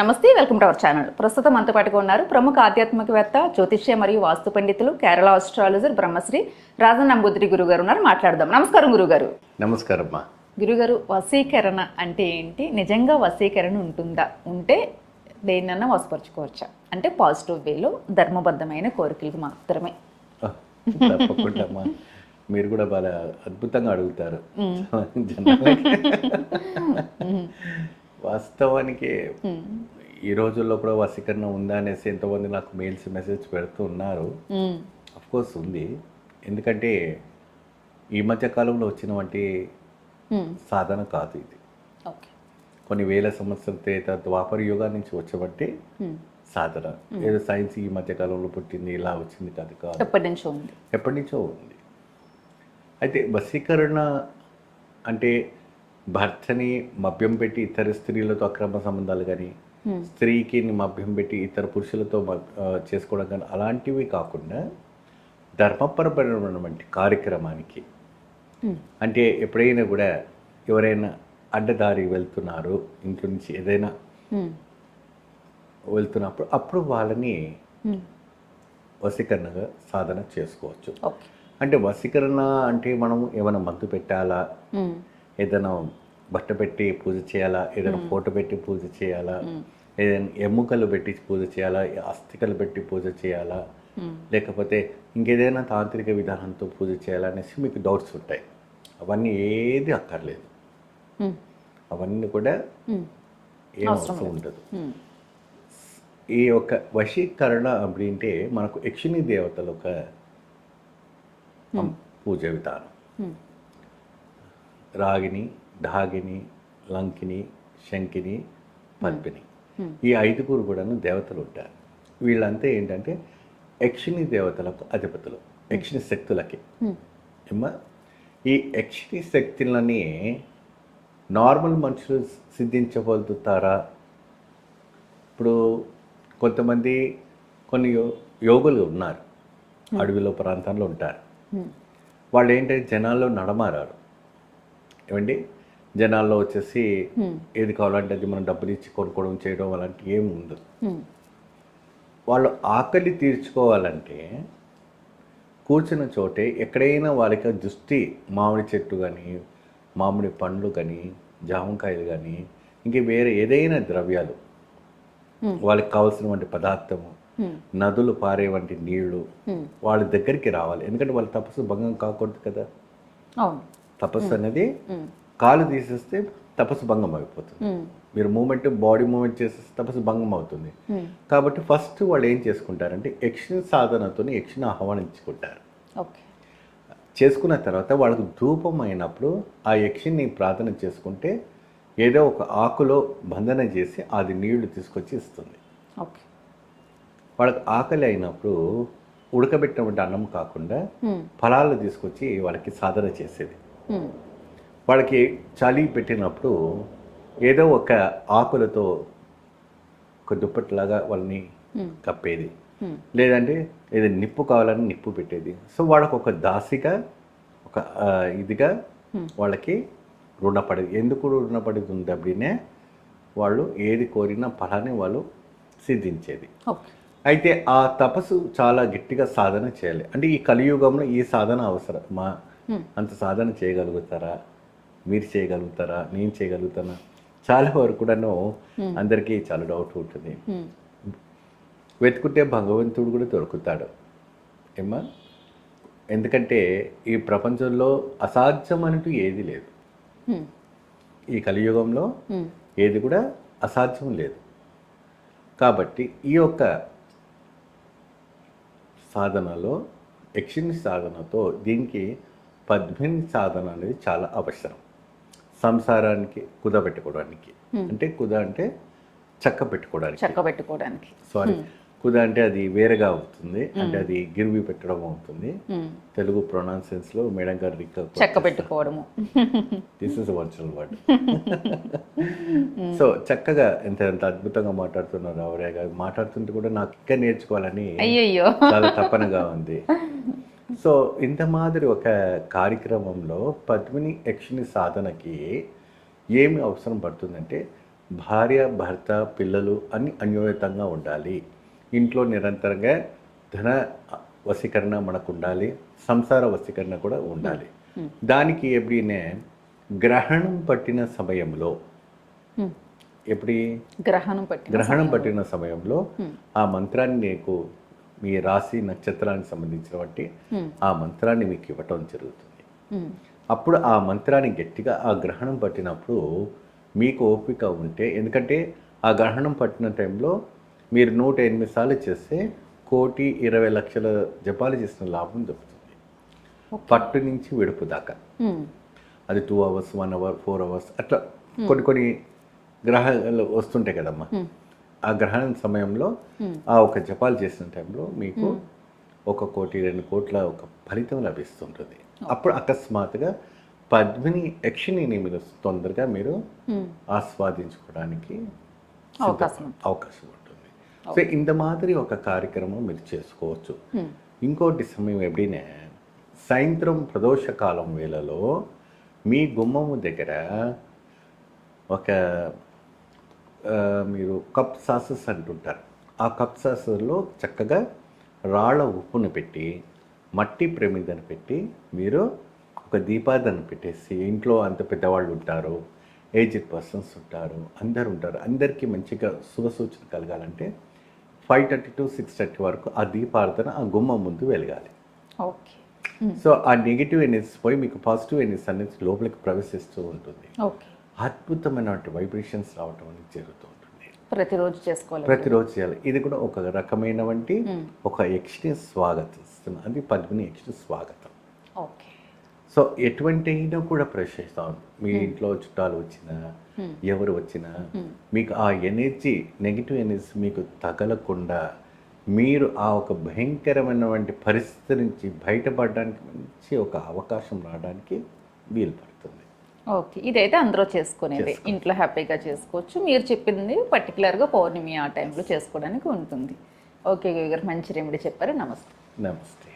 నమస్తే welcome to our channel. ప్రస్తుతం మనతో పాటుగా ఉన్నారు ప్రముఖ ఆధ్యాత్మికవేత్త జ్యోతిష్య మరియు వాస్తు పండితులు కేరళ ఆస్ట్రాలజర్ బ్రహ్మశ్రీ రాజన్ నంబూద్రి గురుగారు ఉన్నారు. మాట్లాడదాం. నమస్కారం గురుగారు. నమస్కారం గురుగారు వశీకరణ అంటే ఏంటి? నిజంగా వశీకరణ ఉంటుందా? ఉంటే దేన్నన్నా వసపరుచుకోవచ్చా అంటే పాజిటివ్ వేలో ధర్మబద్ధమైన కోరికలకు మాత్రమే. తప్పకుండా మీరు కూడా బాగా అద్భుతంగా అడుగుతారు. వాస్తవానికి ఈ రోజుల్లో కూడా వశీకరణ ఉందా అనేసి ఎంతోమంది నాకు మెయిల్స్ మెసేజ్ పెడుతూ ఉన్నారు. మ్మ్. అఫ్ కోర్స్ ఉంది. ఎందుకంటే ఈ మధ్య కాలంలో వచ్చినటువంటి మ్మ్. సాధన కాదు ఇది. కొన్ని వేల సంవత్సరాల తేత ద్వాపర యుగా నుంచి వచ్చబట్టి మ్మ్. సాధన. ఏదో సైన్స్ ఈ మధ్య కాలంలో పుట్టింది ఇలా వచ్చింది కాదు కాదు. ఎప్పటి నుంచో ఉంది. ఎప్పటి నుంచో ఉంది. అయితే వశీకరణ అంటే భర్తని మభ్యం పెట్టి ఇతర స్త్రీలతో అక్రమ సంబంధాలు కానీ. స్త్రీకి మభ్యం పెట్టి ఇతర పురుషులతో చేసుకోవడం కానీ అలాంటివి కాకుండా ధర్మపరమైనటువంటి కార్యక్రమానికి. అంటే ఎప్పుడైనా కూడా ఎవరైనా అడ్డదారి వెళ్తున్నారు ఇంట్లో నుంచి ఏదైనా. వెళ్తున్నప్పుడు అప్పుడు వాళ్ళని. వశీకరణగా సాధన చేసుకోవచ్చు అంటే వశీకరణ అంటే మనం ఏమైనా మందు పెట్టాలా. ఏదైనా బట్ట పెట్టి పూజ చేయాలా? ఏదైనా ఫోటో పెట్టి పూజ చేయాలా? ఏదైనా ఎముకలు పెట్టి పూజ చేయాలా? అస్థికలు పెట్టి పూజ చేయాలా. లేకపోతే ఇంకేదైనా తాంత్రిక విధానంతో పూజ చేయాలా అనేసి మీకు డౌట్స్ ఉంటాయి. అవన్నీ ఏది అక్కర్లేదు. అవన్నీ కూడా. ఏం అవసరం ఉండదు. ఈ యొక్క వశీకరణ అంటే మనకు యక్షిణీ దేవతల ఒక పూజ విధానం. రాగిని ఢాగిని లంకిని శంకిని Hmm. ఈ ఐదుగురు కూడాను దేవతలు ఉంటారు. వీళ్ళంతా ఏంటంటే యక్షిణి దేవతలకు అధిపతులు యక్షిణి శక్తులకి. మ్మ్. ఏమ్మా? ఈ యక్షిణి శక్తులని నార్మల్ మనుషులు సిద్ధించగలుగుతారా ఇప్పుడు కొంతమంది కొన్ని యోగులు ఉన్నారు. అడవిలో ప్రాంతాల్లో ఉంటారు. వాళ్ళు ఏంటంటే జనాల్లో నడమారారు. ఏమండి? జనాల్లో వచ్చేసి. ఏది కావాలంటే అది మనం డబ్బులు ఇచ్చి కొనుక్కోవడం చేయడం అలాంటి ఏం ఉండదు. వాళ్ళు ఆకలి తీర్చుకోవాలంటే కూర్చున్న చోటే ఎక్కడైనా వాళ్ళకి దృష్టి మామిడి చెట్టు కానీ మామిడి పండ్లు కానీ జామకాయలు కానీ ఇంక వేరే ఏదైనా ద్రవ్యాలు. వాళ్ళకి కావాల్సినటువంటి పదార్థము. నదులు పారే వంటి నీళ్ళు. వాళ్ళ దగ్గరికి రావాలి ఎందుకంటే వాళ్ళ తపస్సు భంగం కాకూడదు కదా తపస్సు అనేది. కాలు తీసేస్తే తపస్సు భంగం అయిపోతుంది మ్మ్. మీరు మూమెంట్ బాడీ మూమెంట్ చేసేస్తే తపస్సు భంగం అవుతుంది మ్మ్. కాబట్టి ఫస్ట్ వాళ్ళు ఏం చేసుకుంటారంటే యక్షిణ సాధనతో యక్షిణ ఆహ్వానించుకుంటారు చేసుకున్న తర్వాత వాళ్ళకు ధూపం అయినప్పుడు ఆ యక్షిని ప్రార్థన చేసుకుంటే ఏదో ఒక ఆకులో బంధన చేసి అది నీళ్ళు తీసుకొచ్చి ఇస్తుంది వాళ్ళకి ఆకలి అయినప్పుడు ఉడకబెట్టినటువంటి అన్నం కాకుండా మ్మ్. ఫలాలు తీసుకొచ్చి వాళ్ళకి సాధన చేసేది. వాళ్ళకి చలి పెట్టినప్పుడు ఏదో ఒక ఆకులతో ఒక దుప్పట్లాగా వాళ్ళని మ్మ్. కప్పేది. మ్మ్. లేదంటే ఏదో నిప్పు కావాలని నిప్పు పెట్టేది. సో వాళ్ళకు ఒక దాసిగా ఒక ఇదిగా వాళ్ళకి రుణపడేది ఎందుకు రుణపడేది ఉంది అప్పుడే వాళ్ళు ఏది కోరినా ఫలాన్ని వాళ్ళు సిద్ధించేది. అయితే ఆ తపస్సు చాలా గట్టిగా సాధన చేయాలి. అంటే ఈ కలియుగంలో ఈ సాధన అవసరం. మా Hmm. అంత సాధన చేయగలుగుతారా? మీరు చేయగలుగుతారా నేను చేయగలుగుతానా? చాలా వరకు కూడాను అందరికీ చాలా డౌట్ ఉంటుంది. వెతుకుంటే భగవంతుడు కూడా దొరుకుతాడు. ఏమ్మా? ఎందుకంటే ఈ ప్రపంచంలో అసాధ్యం అంటూ ఏది లేదు. ఈ కలియుగంలో. ఏది కూడా అసాధ్యం లేదు. కాబట్టి ఈ యొక్క సాధనలో యక్షిణి సాధనతో దీనికి పద్మిని సాధన అనేది చాలా అవసరం. సంసారానికి కుద పెట్టుకోవడానికి. అంటే కుద అంటే చక్క పెట్టుకోవడానికి. చెక్క పెట్టుకోవడానికి. సారీ కుద అంటే అది వేరేగా అవుతుంది. అంటే అది గిరివి పెట్టడం అవుతుంది. తెలుగు ప్రొనౌన్సెన్స్లో మేడం గారు చెక్క పెట్టుకోవడము. This is original word so చక్కగా ఎంత ఎంత అద్భుతంగా మాట్లాడుతున్నారు రావరయ్య గారు. మాట్లాడుతుంటే కూడా నాకు ఇంకా నేర్చుకోవాలని అయ్యయ్యో. చాలా తపనగా ఉంది. సో ఇంత మాదిరి ఒక కార్యక్రమంలో పద్మిని యక్షిని సాధనకి ఏమి అవసరం పడుతుందంటే భార్య భర్త పిల్లలు అని అన్యోన్యతంగా ఉండాలి. ఇంట్లో నిరంతరంగా ధన వశీకరణ మనకు ఉండాలి సంసార వశీకరణ కూడా ఉండాలి. దానికి ఎప్పుడైనా గ్రహణం పట్టిన సమయంలో. ఎప్పుడు? గ్రహణం పట్టిన గ్రహణం పట్టిన సమయంలో ఆ మంత్రాన్ని నీకు మీ రాశి నక్షత్రానికి సంబంధించిన బట్టి హ్మ్. ఆ మంత్రాన్ని మీకు ఇవ్వటం జరుగుతుంది. అప్పుడు ఆ మంత్రాన్ని గట్టిగా ఆ గ్రహణం పట్టినప్పుడు మీకు ఓపిక ఉంటే ఎందుకంటే ఆ గ్రహణం పట్టిన టైంలో మీరు నూట ఎనిమిది సార్లు చేస్తే కోటి ఇరవై లక్షల జపాలు చేసిన లాభం దొరుకుతుంది పట్టు నుంచి విడుపు దాకా. అది two hours one hour four hours అట్లా కొన్ని కొన్ని గ్రహాలు వస్తుంటాయి కదమ్మా. ఆ గ్రహణం సమయంలో. ఆ ఒక జపాలు చేసిన టైంలో మీకు ఒక కోటి రెండు కోట్ల ఒక ఫలితం లభిస్తుంటుంది. అప్పుడు అకస్మాత్తుగా పద్మిని యక్షిణిని మీరు తొందరగా మీరు. ఆస్వాదించుకోవడానికి అవకాశం ఉంటుంది. సో ఇంత మాదిరి ఒక కార్యక్రమం మీరు చేసుకోవచ్చు. ఇంకోటి సమయం ఎప్పుడైనా సాయంత్రం ప్రదోష కాలం వేళలో మీ గుమ్మము దగ్గర ఒక మీరు కప్ సాసెస్ అంటుంటారు. ఆ కప్ సాసెస్లో చక్కగా రాళ్ళ ఉప్పును పెట్టి మట్టి ప్రమిదని పెట్టి మీరు ఒక దీపాదన పెట్టేసి ఇంట్లో అంత పెద్దవాళ్ళు ఉంటారు ఏజ్డ్ పర్సన్స్ ఉంటారు అందరు ఉంటారు అందరికీ మంచిగా శుభ సూచన కలగాలంటే five thirty to six thirty వరకు ఆ దీపార్థన ఆ గుమ్మం ముందు వెలగాలి. ఓకే. సో ఆ నెగిటివ్ ఎనర్జీస్ పోయి మీకు పాజిటివ్ ఎనర్జీస్ అనేది లోపలికి ప్రవేశిస్తూ ఉంటుంది. ఓకే. అద్భుతమైనటువంటి వైబ్రేషన్స్ రావటం అనేది జరుగుతూ ఉంటుంది ప్రతిరోజు చేసుకోవాలి. ప్రతిరోజు చేయాలి. ఇది కూడా ఒక రకమైన వంటి Hmm. ఒక యక్షిని స్వాగతిస్తుంది అది పద్మిని యక్షిని స్వాగతం. ఓకే. సో ఎటువంటి అయినా కూడా ప్రశ్నిస్తాం మీ ఇంట్లో చుట్టాలు వచ్చినా Hmm. ఎవరు వచ్చినా Hmm. మీకు ఆ ఎనర్జీ నెగిటివ్ ఎనర్జీ మీకు తగలకుండా మీరు ఆ ఒక భయంకరమైనటువంటి పరిస్థితి నుంచి బయటపడడానికి మంచి ఒక అవకాశం రావడానికి వీలు పడుతుంది. ఓకే. ఇదైతే అందరూ చేసుకునేది. ఇంట్లో హ్యాపీగా చేసుకోవచ్చు. మీరు చెప్పింది పర్టికులర్గా పౌర్ణమి ఆ టైంలో చేసుకోవడానికి ఉంటుంది. ఓకే గారు మంచి రెమెడీ చెప్పారు. నమస్తే. నమస్తే.